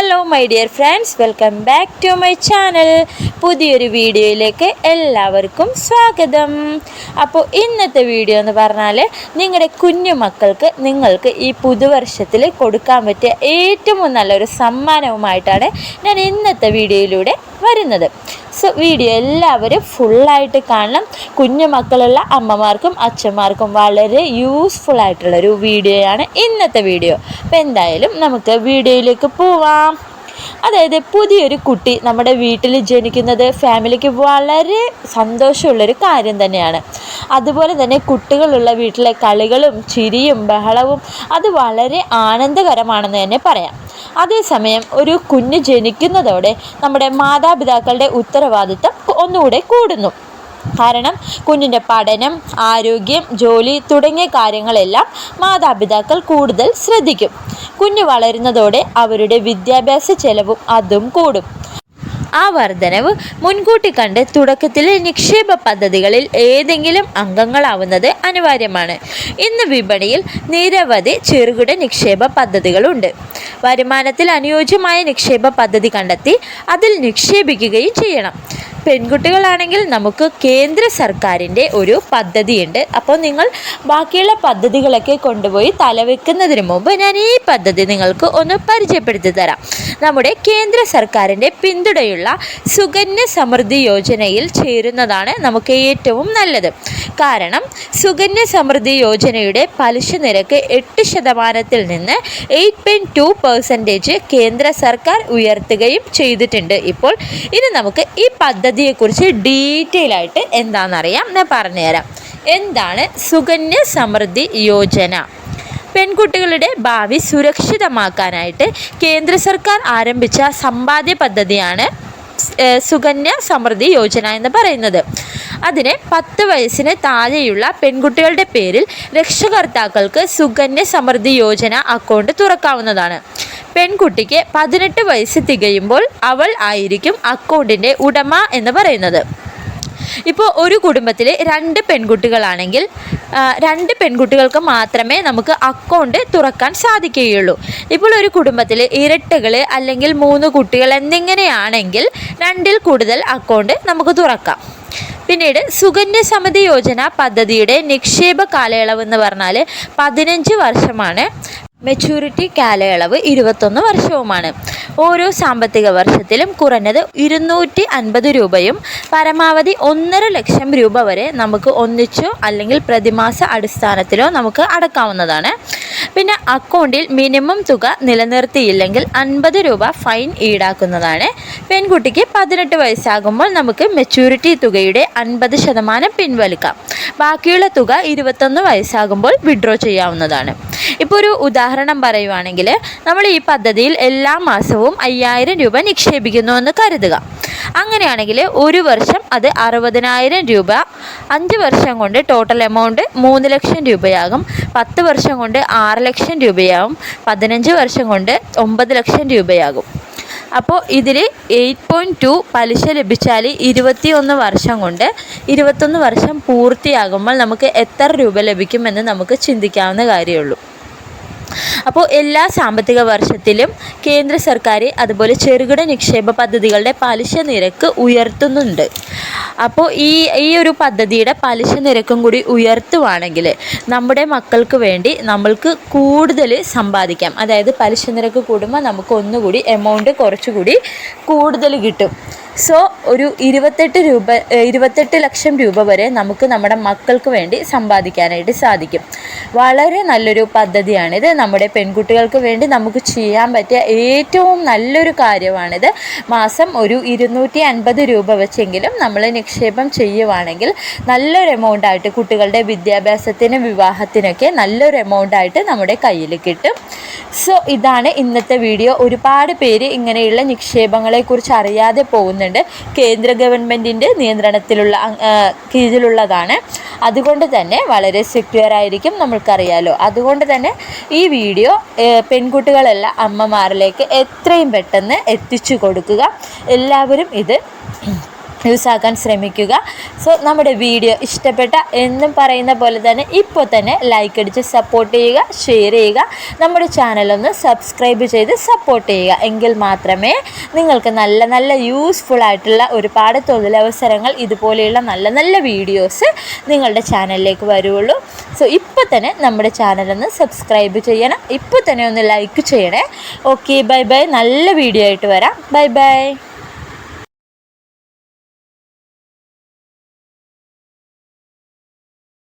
Hello my dear friends welcome back to my channel പുതിയൊരു വീഡിയോയിലേക്ക് എല്ലാവർക്കും സ്വാഗതം. അപ്പോൾ ഇന്നത്തെ വീഡിയോ എന്ന് പറഞ്ഞാൽ നിങ്ങളുടെ കുഞ്ഞു മക്കൾക്ക് നിങ്ങൾക്ക് ഈ പുതുവർഷത്തിൽ കൊടുക്കാൻ പറ്റിയ ഏറ്റവും നല്ലൊരു സമ്മാനവുമായിട്ടാണ് ഞാൻ ഇന്നത്തെ വീഡിയോയിലൂടെ വരുന്നത്. സോ വീഡിയോ എല്ലാവരും ഫുള്ളായിട്ട് കാണണം. കുഞ്ഞു മക്കളുള്ള അമ്മമാർക്കും അച്ഛന്മാർക്കും വളരെ യൂസ്ഫുൾ ആയിട്ടുള്ളൊരു വീഡിയോയാണ് ഇന്നത്തെ വീഡിയോ. അപ്പോൾ എന്തായാലും നമുക്ക് വീഡിയോയിലേക്ക് പോവാം. അതായത് പുതിയൊരു കുട്ടി നമ്മുടെ വീട്ടിൽ ജനിക്കുന്നത് ഫാമിലിക്ക് വളരെ സന്തോഷമുള്ളൊരു കാര്യം തന്നെയാണ്. അതുപോലെ തന്നെ കുട്ടികളുള്ള വീട്ടിലെ കളികളും ചിരിയും ബഹളവും അത് വളരെ ആനന്ദകരമാണെന്ന് തന്നെ പറയാം. അതേസമയം ഒരു കുഞ്ഞ് ജനിക്കുന്നതോടെ നമ്മുടെ മാതാപിതാക്കളുടെ ഉത്തരവാദിത്തം ഒന്നുകൂടെ കൂടുന്നു. കാരണം കുഞ്ഞിന്റെ പഠനം ആരോഗ്യം ജോലി തുടങ്ങിയ കാര്യങ്ങളെല്ലാം മാതാപിതാക്കൾ കൂടുതൽ ശ്രദ്ധിക്കും. കുഞ്ഞ് വളരുന്നതോടെ അവരുടെ വിദ്യാഭ്യാസ ചെലവും അതും കൂടും. ആ വർധനവ് മുൻകൂട്ടി കണ്ട് തുടക്കത്തിലെ നിക്ഷേപ പദ്ധതികളിൽ ഏതെങ്കിലും അംഗങ്ങളാവുന്നത് അനിവാര്യമാണ്. ഇന്ന് വിപണിയിൽ നിരവധി ചെറുകിട നിക്ഷേപ പദ്ധതികളുണ്ട്. വരുമാനത്തിൽ അനുയോജ്യമായ നിക്ഷേപ പദ്ധതി കണ്ടെത്തി അതിൽ നിക്ഷേപിക്കുകയും ചെയ്യണം. പെൺകുട്ടികളാണെങ്കിൽ നമുക്ക് കേന്ദ്ര സർക്കാരിന്റെ ഒരു പദ്ധതിയുണ്ട്. അപ്പോൾ നിങ്ങൾ ബാക്കിയുള്ള പദ്ധതികളൊക്കെ കൊണ്ടുപോയി തലവെക്കുന്നതിന് മുമ്പ് ഞാൻ ഈ പദ്ധതി നിങ്ങൾക്ക് ഒന്ന് പരിചയപ്പെടുത്തി തരാം. നമ്മുടെ കേന്ദ്ര സർക്കാരിന്റെ പിന്തുണയുള്ള സുകന്യ സമൃദ്ധി യോജനയിൽ ചേരുന്നതാണ് നമുക്ക് ഏറ്റവും നല്ലത്. കാരണം സുകന്യ സമൃദ്ധി യോജനയുടെ പലിശ നിരക്ക് എട്ട് ശതമാനത്തിൽ നിന്ന് എയ്റ്റ് പോയിന്റ് ടു പെർസെന്റേജ് കേന്ദ്ര സർക്കാർ ഉയർത്തുകയും ചെയ്തിട്ടുണ്ട്. ഇപ്പോൾ ഇനി നമുക്ക് ഈ പദ്ധതിയെക്കുറിച്ച് ഡീറ്റെയിൽ ആയിട്ട് എന്താണെന്നറിയാം. ഞാൻ പറഞ്ഞുതരാം. എന്താണ് സുകന്യ സമൃദ്ധി യോജന? പെൺകുട്ടികളുടെ ഭാവി സുരക്ഷിതമാക്കാനായിട്ട് കേന്ദ്ര സർക്കാർ ആരംഭിച്ച സമ്പാദ്യ പദ്ധതിയാണ് സുകന്യ സമൃദ്ധി യോജന എന്ന് പറയുന്നത്. അതിന് പത്ത് വയസ്സിന് താഴെയുള്ള പെൺകുട്ടികളുടെ പേരിൽ രക്ഷകർത്താക്കൾക്ക് സുകന്യ സമൃദ്ധി യോജന അക്കൗണ്ട് തുറക്കാവുന്നതാണ്. പെൺകുട്ടിക്ക് പതിനെട്ട് വയസ്സ് തികയുമ്പോൾ അവൾ ആയിരിക്കും അക്കൗണ്ടിന്റെ ഉടമ എന്ന് പറയുന്നത്. ഇപ്പോൾ ഒരു കുടുംബത്തിൽ രണ്ട് പെൺകുട്ടികളാണെങ്കിൽ രണ്ട് പെൺകുട്ടികൾക്ക് മാത്രമേ നമുക്ക് അക്കൗണ്ട് തുറക്കാൻ സാധിക്കുകയുള്ളൂ. ഇപ്പോൾ ഒരു കുടുംബത്തിൽ ഇരട്ടകൾ അല്ലെങ്കിൽ മൂന്ന് കുട്ടികൾ എന്നിങ്ങനെയാണെങ്കിൽ രണ്ടിൽ കൂടുതൽ അക്കൗണ്ട് നമുക്ക് തുറക്കാം. പിന്നീട് സുകന്യ സമിതി യോജന പദ്ധതിയുടെ നിക്ഷേപ കാലയളവ് എന്ന് പറഞ്ഞാൽ പതിനഞ്ച് വർഷമാണ്. മെച്യൂരിറ്റി കാലയളവ് ഇരുപത്തൊന്ന് വർഷവുമാണ്. ഓരോ സാമ്പത്തിക വർഷത്തിലും കുറഞ്ഞത് ഇരുന്നൂറ്റി അൻപത് രൂപയും പരമാവധി ഒന്നര ലക്ഷം രൂപ വരെ നമുക്ക് ഒന്നിച്ചോ അല്ലെങ്കിൽ പ്രതിമാസ അടിസ്ഥാനത്തിലോ നമുക്ക് അടക്കാവുന്നതാണ്. പിന്നെ അക്കൗണ്ടിൽ മിനിമം തുക നിലനിർത്തിയില്ലെങ്കിൽ അൻപത് രൂപ ഫൈൻ ഈടാക്കുന്നതാണ്. പെൺകുട്ടിക്ക് പതിനെട്ട് വയസ്സാകുമ്പോൾ നമുക്ക് മെച്യൂരിറ്റി തുകയുടെ അൻപത് ശതമാനം പിൻവലിക്കാം. ബാക്കിയുള്ള തുക ഇരുപത്തൊന്ന് വയസ്സാകുമ്പോൾ വിഡ്രോ ചെയ്യാവുന്നതാണ്. ഇപ്പോൾ ഒരു ഉദാഹരണം പറയുവാണെങ്കിൽ നമ്മൾ ഈ പദ്ധതിയിൽ എല്ലാ മാസവും അയ്യായിരം രൂപ നിക്ഷേപിക്കുന്നു എന്ന് കരുതുക. അങ്ങനെയാണെങ്കിൽ ഒരു വർഷം അത് അറുപതിനായിരം രൂപ അഞ്ച് വർഷം കൊണ്ട് ടോട്ടൽ എമൗണ്ട് മൂന്ന് ലക്ഷം രൂപയാകും പത്ത് വർഷം കൊണ്ട് ആറ് ലക്ഷം രൂപയാകും പതിനഞ്ച് വർഷം കൊണ്ട് ഒമ്പത് ലക്ഷം രൂപയാകും. അപ്പോൾ ഇതിൽ എയ്റ്റ് പോയിന്റ് ടു പലിശ ലഭിച്ചാൽ ഇരുപത്തിയൊന്ന് വർഷം കൊണ്ട് ഇരുപത്തൊന്ന് വർഷം പൂർത്തിയാകുമ്പോൾ നമുക്ക് എത്ര രൂപ ലഭിക്കുമെന്ന് നമുക്ക് ചിന്തിക്കാവുന്ന കാര്യമുള്ളൂ. അപ്പോൾ എല്ലാ സാമ്പത്തിക വർഷത്തിലും കേന്ദ്ര സർക്കാർ അതുപോലെ ചെറുകിട നിക്ഷേപ പദ്ധതികളുടെ പലിശ നിരക്ക് ഉയർത്തുന്നുണ്ട്. അപ്പോൾ ഈ ഈ ഒരു പദ്ധതിയുടെ പലിശ നിരക്കും കൂടി ഉയർത്തുവാണെങ്കിൽ നമ്മുടെ മക്കൾക്ക് വേണ്ടി നമ്മൾക്ക് കൂടുതൽ സമ്പാദിക്കാം. അതായത് പലിശ നിരക്ക് കൂടുമ്പോൾ നമുക്ക് ഒന്നുകൂടി എമൗണ്ട് കുറച്ചുകൂടി കൂടുതൽ കിട്ടും. സോ ഒരു ഇരുപത്തെട്ട് രൂപ ഇരുപത്തെട്ട് ലക്ഷം രൂപ വരെ നമുക്ക് നമ്മുടെ മക്കൾക്ക് വേണ്ടി സമ്പാദിക്കാനായിട്ട് സാധിക്കും. വളരെ നല്ലൊരു പദ്ധതിയാണിത്. നമ്മുടെ പെൺകുട്ടികൾക്ക് വേണ്ടി നമുക്ക് ചെയ്യാൻ പറ്റിയ ഏറ്റവും നല്ലൊരു കാര്യമാണിത്. മാസം ഒരു ഇരുന്നൂറ്റി അൻപത് രൂപ വെച്ചെങ്കിലും നമ്മൾ നിക്ഷേപം ചെയ്യുവാണെങ്കിൽ നല്ലൊരു എമൗണ്ട് ആയിട്ട് കുട്ടികളുടെ വിദ്യാഭ്യാസത്തിനും വിവാഹത്തിനൊക്കെ നല്ലൊരു എമൗണ്ട് ആയിട്ട് നമ്മുടെ കയ്യിൽ കിട്ടും. സോ ഇതാണ് ഇന്നത്തെ വീഡിയോ ഒരുപാട് പേര് ഇങ്ങനെയുള്ള നിക്ഷേപങ്ങളെക്കുറിച്ച് അറിയാതെ പോകുന്നുണ്ട്. കേന്ദ്ര ഗവൺമെന്റിന്റെ നിയന്ത്രണത്തിലുള്ള കീഴിലുള്ളതാണ്. അതുകൊണ്ട് തന്നെ വളരെ സെക്യൂർ ആയിരിക്കും നമ്മൾക്കറിയാലോ. അതുകൊണ്ട് തന്നെ ഈ വീഡിയോ പെൺകുട്ടികളെല്ലാം അമ്മമാരിലേക്ക് എത്രയും പെട്ടെന്ന് എത്തിച്ചു കൊടുക്കുക. എല്ലാവരും ഇത് യൂസ് ആക്കാൻ ശ്രമിക്കുക. സോ നമ്മുടെ വീഡിയോ ഇഷ്ടപ്പെട്ട എന്നും പറയുന്ന പോലെ തന്നെ ഇപ്പോൾ തന്നെ ലൈക്ക് അടിച്ച് സപ്പോർട്ട് ചെയ്യുക ഷെയർ ചെയ്യുക. നമ്മുടെ ചാനലൊന്ന് സബ്സ്ക്രൈബ് ചെയ്ത് സപ്പോർട്ട് ചെയ്യുക. എങ്കിൽ മാത്രമേ നിങ്ങൾക്ക് നല്ല നല്ല യൂസ്ഫുൾ ആയിട്ടുള്ള ഒരുപാട് തൊഴിലവസരങ്ങൾ ഇതുപോലെയുള്ള നല്ല നല്ല വീഡിയോസ് നിങ്ങളുടെ ചാനലിലേക്ക് വരുള്ളൂ സോ ഇപ്പോൾ തന്നെ നമ്മുടെ ചാനലൊന്ന് സബ്സ്ക്രൈബ് ചെയ്യണം. ഇപ്പോൾ തന്നെ ഒന്ന് ലൈക്ക് ചെയ്യണേ. ഓക്കെ ബൈ ബൈ നല്ല വീഡിയോ ആയിട്ട് വരാം. Bye bye